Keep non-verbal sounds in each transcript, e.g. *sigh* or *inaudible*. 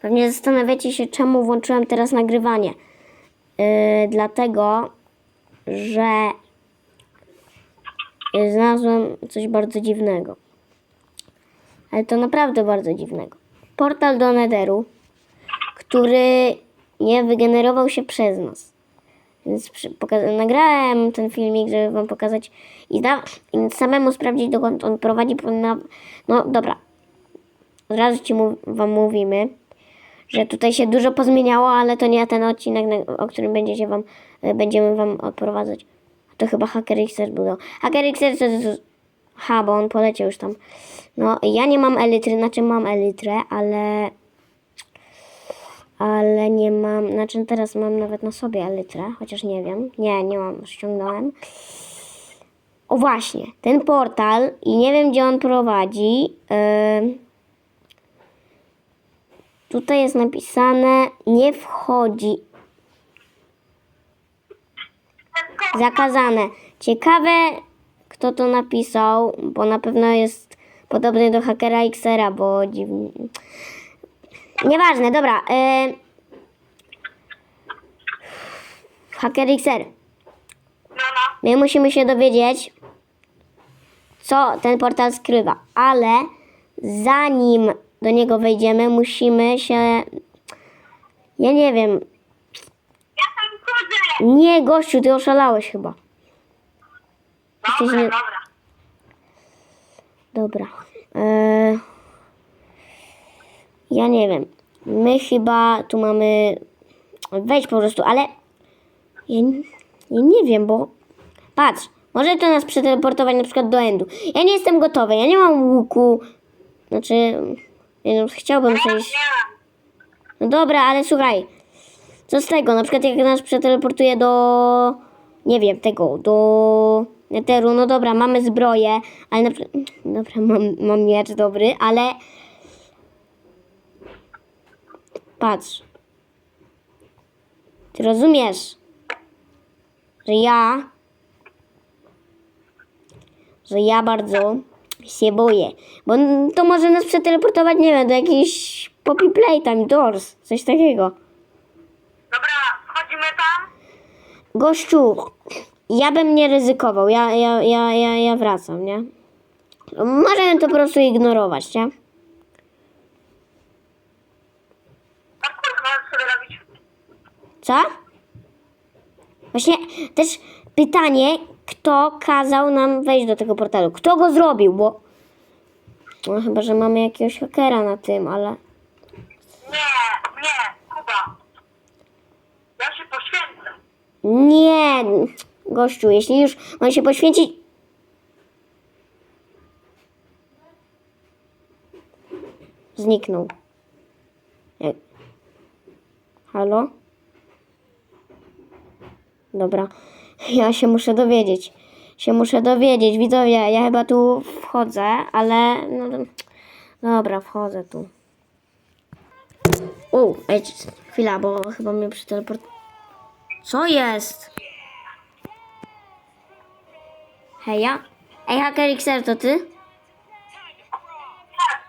Pewnie zastanawiacie się, czemu włączyłem teraz nagrywanie. Yy, dlatego, że znalazłem coś bardzo dziwnego. Ale to naprawdę bardzo dziwnego. Portal do Netheru, który nie wygenerował się przez nas. Więc nagrałem ten filmik, żeby wam pokazać i, i samemu sprawdzić, dokąd on prowadzi. no dobra, od razu ci mów, wam mówimy, że tutaj się dużo pozmieniało, ale to nie ten odcinek, o którym będziecie wam, e, będziemy wam odprowadzać. To chyba Hacker XR był. Hacker XR to jest... Ha, bo on poleciał już tam. No, ja nie mam elitry, znaczy mam elitrę, ale... Ale nie mam, znaczy teraz mam nawet na sobie elitrę, chociaż nie wiem. Nie, nie mam, ściągnąłem. O właśnie, ten portal i nie wiem gdzie on prowadzi. Ym, tutaj jest napisane nie wchodzi. Zakazane. Ciekawe kto to napisał, bo na pewno jest podobny do hakera Xera, bo dziwnie. Nieważne, dobra. Yy... No, no. My musimy się dowiedzieć, co ten portal skrywa, ale zanim do niego wejdziemy, musimy się. Ja nie wiem. Ja tam chodzę. Nie, gościu, ty oszalałeś chyba. Jesteś Dobra, nie- dobra. Dobra. Eee, ja nie wiem. My chyba tu mamy wejść po prostu, ale ja, nie- ja nie wiem, bo patrz, może to nas przeteleportować na przykład do endu. Ja nie jestem gotowy, ja nie mam łuku. Znaczy, nie no, chciałbym przejść. No dobra, ale słuchaj. Co z tego? Na przykład jak nas przeteleportuje do... Nie wiem, tego, do... Netheru, no dobra, mamy zbroję, ale na przykład... *laughs* Dobra, mam, mam miecz dobry, ale... Patrz. Ty rozumiesz, że ja... Że ja bardzo się boję. Bo to może nas przeteleportować, nie wiem, do jakiejś Poppy Playtime Doors, coś takiego. Dobra, wchodzimy tam. Gościu, ja bym nie ryzykował, ja, ja, ja, ja, ja wracam, nie? Możemy to po prostu ignorować, nie? A kurwa, możesz sobie robić. Co? Właśnie też pytanie, kto kazał nam wejść do tego portalu? Kto go zrobił, bo... No chyba, że mamy jakiegoś hakera na tym, ale... Nie, nie, Kuba. Ja się poświęcę. Nie, gościu, jeśli już mam się poświęcić... Zniknął. Jak- Halo? Dobra, ja się muszę dowiedzieć. Się muszę dowiedzieć, widzowie, ja chyba tu wchodzę, ale... No, dobra, wchodzę tu. U, ej, chwila, bo chyba mnie przeteleport... Co jest? Heja? Ej, Hacker XR, to ty? Tak?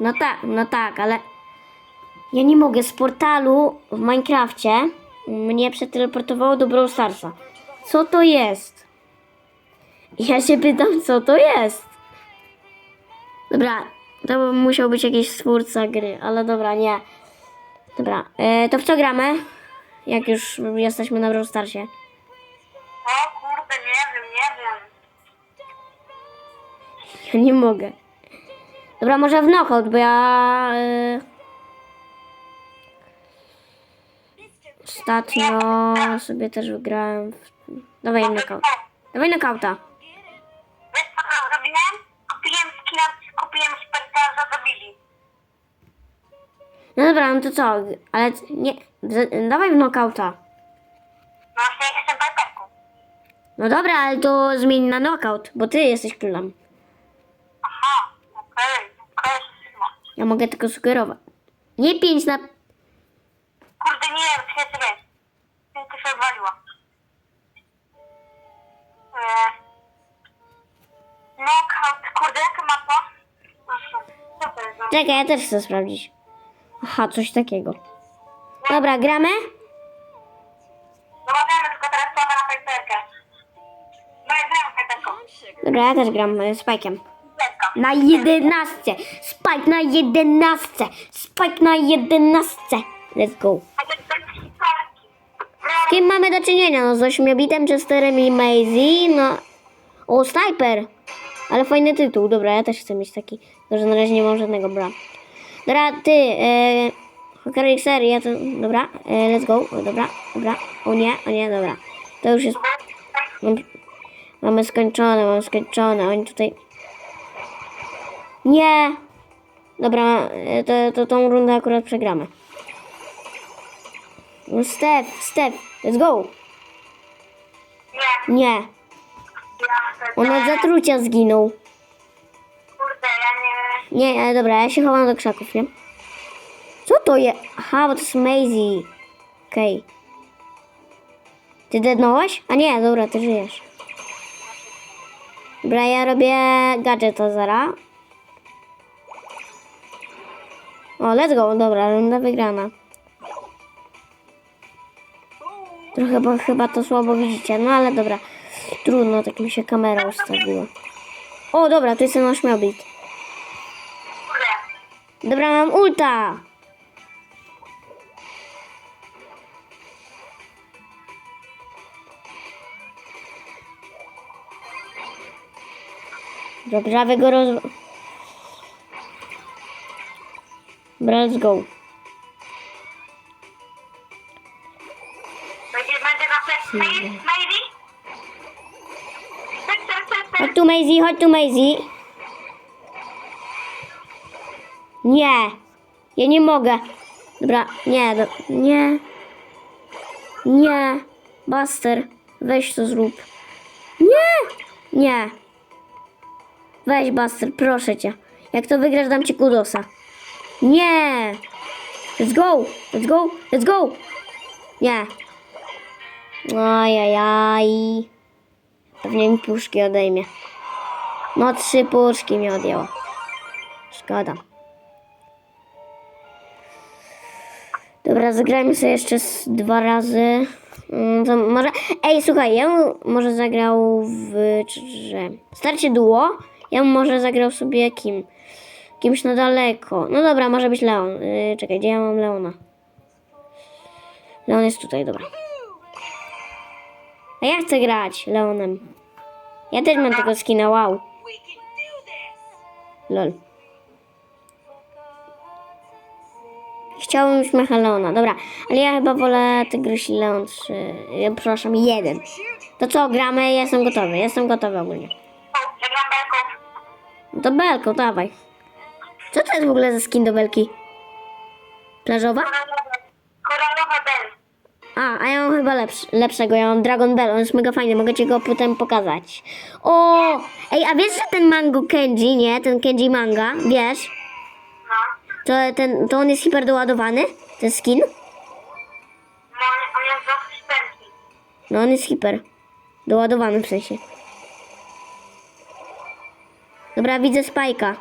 No tak, no tak, ale... Ja nie mogę, z portalu w Minecrafcie mnie przeteleportowało do Brawl Starsa. Co to jest? Ja się pytam, co to jest? Dobra, to musiał być jakiś stwórca gry, ale dobra, nie. Dobra, e, to w co gramy? Jak już jesteśmy na Brawl Starsie. O kurde, nie wiem, nie wiem. Ja nie mogę. Dobra, może w knockout, bo ja... Y... Ostatnio sobie też wygrałem. W... Dawaj knockout. Dawaj knockouta. Wiesz co tam zrobiłem? Kupiłem skina, kupiłem spektarza do Billy. No dobra, no to co? Ale nie... z- Dawaj w knockouta. No właśnie jestem pajperką. No dobra, ale to zmień na knockout, bo ty jesteś królem. Aha, okej, okej, okay. Ja mogę tylko sugerować. Nie pięć na... Kurde, nie wiem, czy wiesz. To się odwaliło. Eee. Knockout, kurde, jaka mapa? Czekaj, ja też chcę sprawdzić. Aha, coś takiego. Dobra, gramy? Zobaczymy tylko teraz słaba na. No gram. Dobra, ja też gram e, Spike'em. Pejperka. Na jedenastce! Spike na jedenastce! Spike na jedenastce! Let's go. Z kim mamy do czynienia? No z ośmiobitem, Chesterem i Maisie, no... O, Sniper! Ale fajny tytuł, dobra, ja też chcę mieć taki. Że na razie nie mam żadnego bra. Dobra, ty, e... Hokarix ja to... Dobra, e, let's go. O, dobra, dobra. O nie, o nie, dobra. To już jest... Mam, mamy skończone, mamy skończone. Oni tutaj... Nie! Dobra, e, to, to tą rundę akurat przegramy. No Stef, Stef, let's go. Nie, Nie, ja on od zatrucia zginął. Kurde, ja nie... Nie, ale dobra, ja się chowam do krzaków, nie? Co to jest? Aha, bo to jest Maisie. Okej. Ty dednąłeś? A nie, dobra, ty żyjesz. Dobra, ja robię gadżeta zara. O, let's go, dobra, runda wygrana. Trochę, bo chyba to słabo widzicie, no ale dobra. Trudno, tak mi się kamera ustawiła. O, dobra, tu jest ten ośmiobit. Dobra, mam ulta! Dobra, wy go roz... Let's go. Tu Maisie, chodź tu Maisie. Nie. Ja nie mogę. Dobra, nie, do, nie. Nie. Buster, weź to zrób. Nie. Nie. Weź Buster, proszę cię. Jak to wygrasz, dam ci kudosa. Nie. Let's go, let's go, let's go. Nie. Ajajaj. Pewnie mi puszki odejmie. No trzy puszki mi odjęło. Szkoda. Dobra, zagrajmy sobie jeszcze dwa razy. Mm, To może... Ej, słuchaj, ja może zagrał w... że Starcie duo. Ja może zagrał sobie kim? Kimś na daleko. No dobra, może być Leon. Yy, czekaj, gdzie ja mam Leona? Leon jest tutaj, dobra. A ja chcę grać Leonem. Ja też mam tego skina, wow. Lol. Chciałbym już mecha Leona, dobra. Ale ja chyba wolę Tygrys i Leon 3. Ja, przepraszam, jeden. To co, gramy? Ja Jestem gotowy, jestem gotowy ogólnie. O, ja gram belką. No to belko, dawaj. Co to jest w ogóle za skin do belki? Plażowa? A, a ja mam chyba lepsz, lepszego, ja mam Dragon Bell, on jest mega fajny, mogę ci go potem pokazać. O! Ej, a wiesz, że ten mango Kenji, nie? Ten Kenji manga, wiesz? No. To, ten, to on jest hiperdoładowany? Ten skin? No, on, jest dosyć pętki. No on jest hiper. Doładowany w sensie. Dobra, widzę Spajka.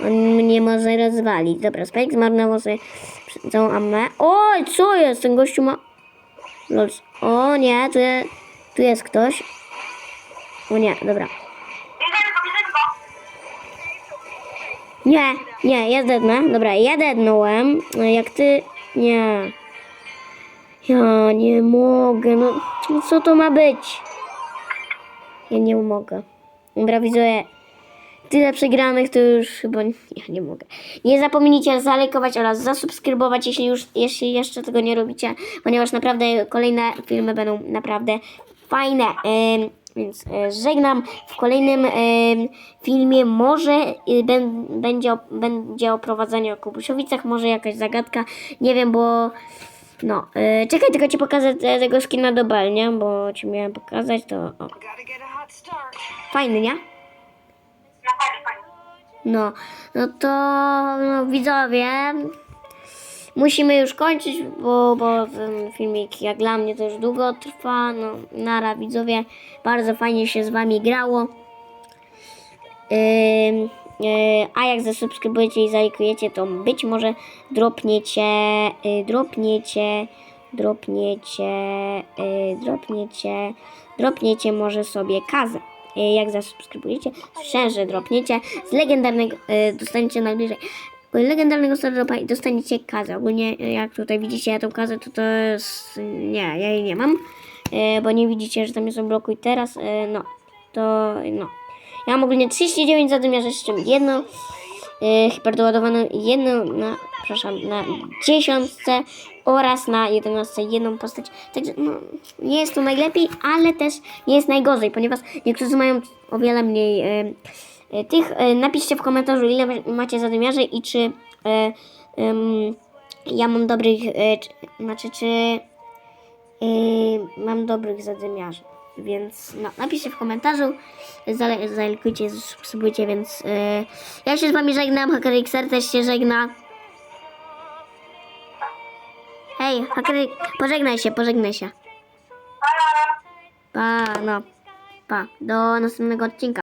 On mnie może rozwalić. Dobra, Spike zmarnował sobie całą ammę. Oj, co jest? Ten gościu ma... Lols. O nie, tu, je, tu jest ktoś. O nie, dobra. Nie, nie, ja zdednę. Dobra, ja dednąłem. No, Jak ty... Nie. Ja nie mogę. No, no co to ma być? Ja nie mogę. Dobra, widzowie. Tyle przegranych to już chyba... Ja nie mogę. Nie zapomnijcie zalajkować oraz zasubskrybować, jeśli już jeśli jeszcze tego nie robicie, ponieważ naprawdę kolejne filmy będą naprawdę fajne. Ym, więc e, żegnam. W kolejnym em, filmie może y, ben, będzie, o, będzie o prowadzeniu o Kubusiowicach, może jakaś zagadka. Nie wiem, bo... No, e, czekaj, tylko ci pokażę te- tego skina do Bell, nie? Bo ci miałem pokazać, to... O, fajny, nie? No. No, to no, widzowie, musimy już kończyć, bo, bo ten filmik jak dla mnie już długo trwa. No, nara widzowie, bardzo fajnie się z wami grało. Ym, a jak zasubskrybujecie i zalajkujecie, to być może dropniecie, e, dropniecie, dropniecie, e, dropniecie, dropniecie może sobie kazę. E, jak zasubskrybujecie, słyszałem, że dropniecie z legendarnego, e, dostaniecie najbliżej legendarnego Stardropa i dostaniecie kazę. Ogólnie e, jak tutaj widzicie ja tą kazę, to to jest... Nie, ja jej nie mam, bo nie widzicie, że tam jest oblokuj teraz, no, to no. Ja mam ogólnie 39 zadymiarzy, z czym jedno e, hiperdoładowane, jedno na, przepraszam, na dziesiątce oraz na 11 jedną postać. Także no, nie jest to najlepiej, ale też nie jest najgorzej, ponieważ niektórzy mają o wiele mniej e, e, tych. E, napiszcie w komentarzu, ile ma- macie zadymiarzy i czy ja mam dobrych, czy, znaczy czy e, mam dobrych zadymiarzy. Więc no, napiszcie w komentarzu, zalajkujcie, subskrybujcie, więc e, ja się z wami żegnam, HackerXR też się żegna. Hej, Hacker, pożegnaj się, pożegnaj się. Pa, no, pa, do następnego odcinka.